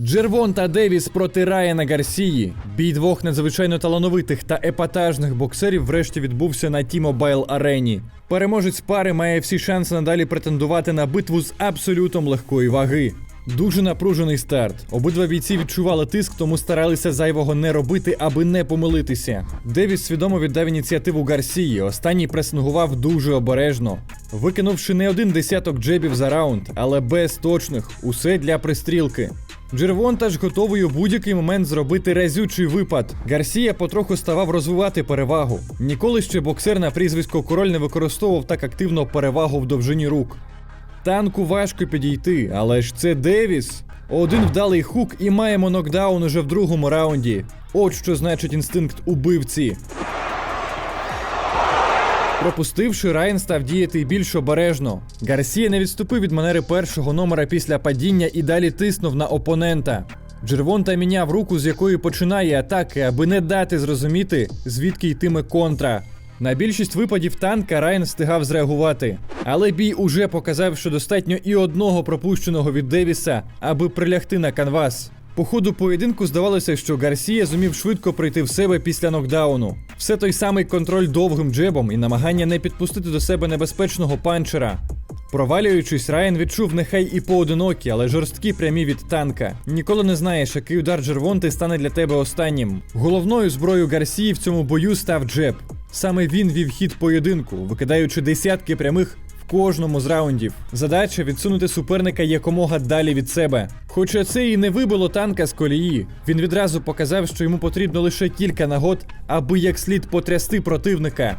Джервонта Девіс проти Райана Гарсії. Бій двох надзвичайно талановитих та епатажних боксерів врешті відбувся на T-Mobile арені. Переможець пари має всі шанси надалі претендувати на битву з абсолютом легкої ваги. Дуже напружений старт. Обидва бійці відчували тиск, тому старалися зайвого не робити, аби не помилитися. Девіс свідомо віддав ініціативу Гарсії. Останній пресингував дуже обережно, викинувши не один десяток джебів за раунд, але без точних, усе для пристрілки. Джервонта ж готовий у будь-який момент зробити разючий випад. Гарсія потроху ставав розвивати перевагу. Ніколи ще боксер на прізвисько король не використовував так активно перевагу в довжині рук. Танку важко підійти, але ж це Девіс. Один вдалий хук і маємо нокдаун уже в другому раунді. От що значить інстинкт убивці. Пропустивши, Райан став діяти більш обережно. Гарсія не відступив від манери першого номера після падіння і далі тиснув на опонента. Джервонта міняв руку, з якої починає атаки, аби не дати зрозуміти, звідки йтиме контра. На більшість випадів танка Райан встигав зреагувати. Але бій уже показав, що достатньо і одного пропущеного від Девіса, аби прилягти на канвас. По ходу поєдинку здавалося, що Гарсія зумів швидко прийти в себе після нокдауну. Все той самий контроль довгим джебом і намагання не підпустити до себе небезпечного панчера. Провалюючись, Райан відчув нехай і поодинокі, але жорсткі прямі від танка. Ніколи не знаєш, який удар Джервонти стане для тебе останнім. Головною зброєю Гарсії в цьому бою став джеб. Саме він вів хід поєдинку, викидаючи десятки прямих кожному з раундів. Задача відсунути суперника якомога далі від себе. Хоча це і не вибило танка з колії, він відразу показав, що йому потрібно лише кілька нагод, аби як слід потрясти противника.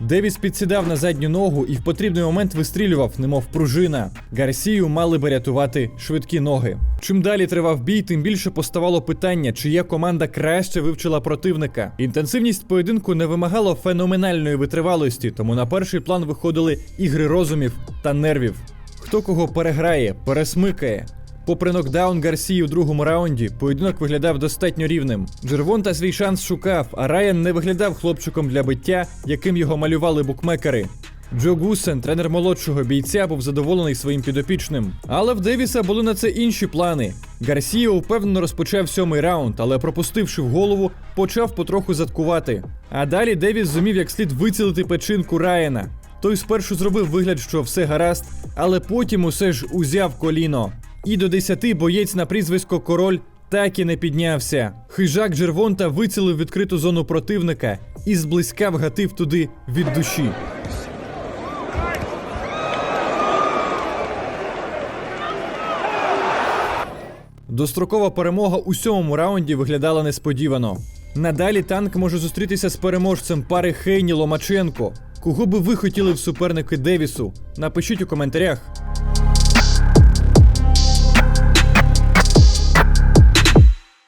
Девіс підсідав на задню ногу і в потрібний момент вистрілював, немов пружина. Гарсію мали би рятувати швидкі ноги. Чим далі тривав бій, тим більше поставало питання, чия команда краще вивчила противника. Інтенсивність поєдинку не вимагала феноменальної витривалості, тому на перший план виходили ігри розумів та нервів. Хто кого переграє, пересмикає. Попри нокдаун Гарсії у другому раунді, поєдинок виглядав достатньо рівним. Джервонта свій шанс шукав, а Райан не виглядав хлопчиком для биття, яким його малювали букмекери. Джо Гусен, тренер молодшого бійця, був задоволений своїм підопічним. Але в Девіса були на це інші плани. Гарсія впевнено розпочав сьомий раунд, але пропустивши в голову, почав потроху заткувати. А далі Девіс зумів як слід вицілити печінку Райана. Той спершу зробив вигляд, що все гаразд, але потім усе ж узяв коліно. І до десяти боєць на прізвисько Король так і не піднявся. Хижак Джервонта вицілив відкриту зону противника і зблизька вгатив туди від душі. Дострокова перемога у сьомому раунді виглядала несподівано. Надалі танк може зустрітися з переможцем пари Хейні Ломаченко. Кого би ви хотіли в суперники Девісу? Напишіть у коментарях.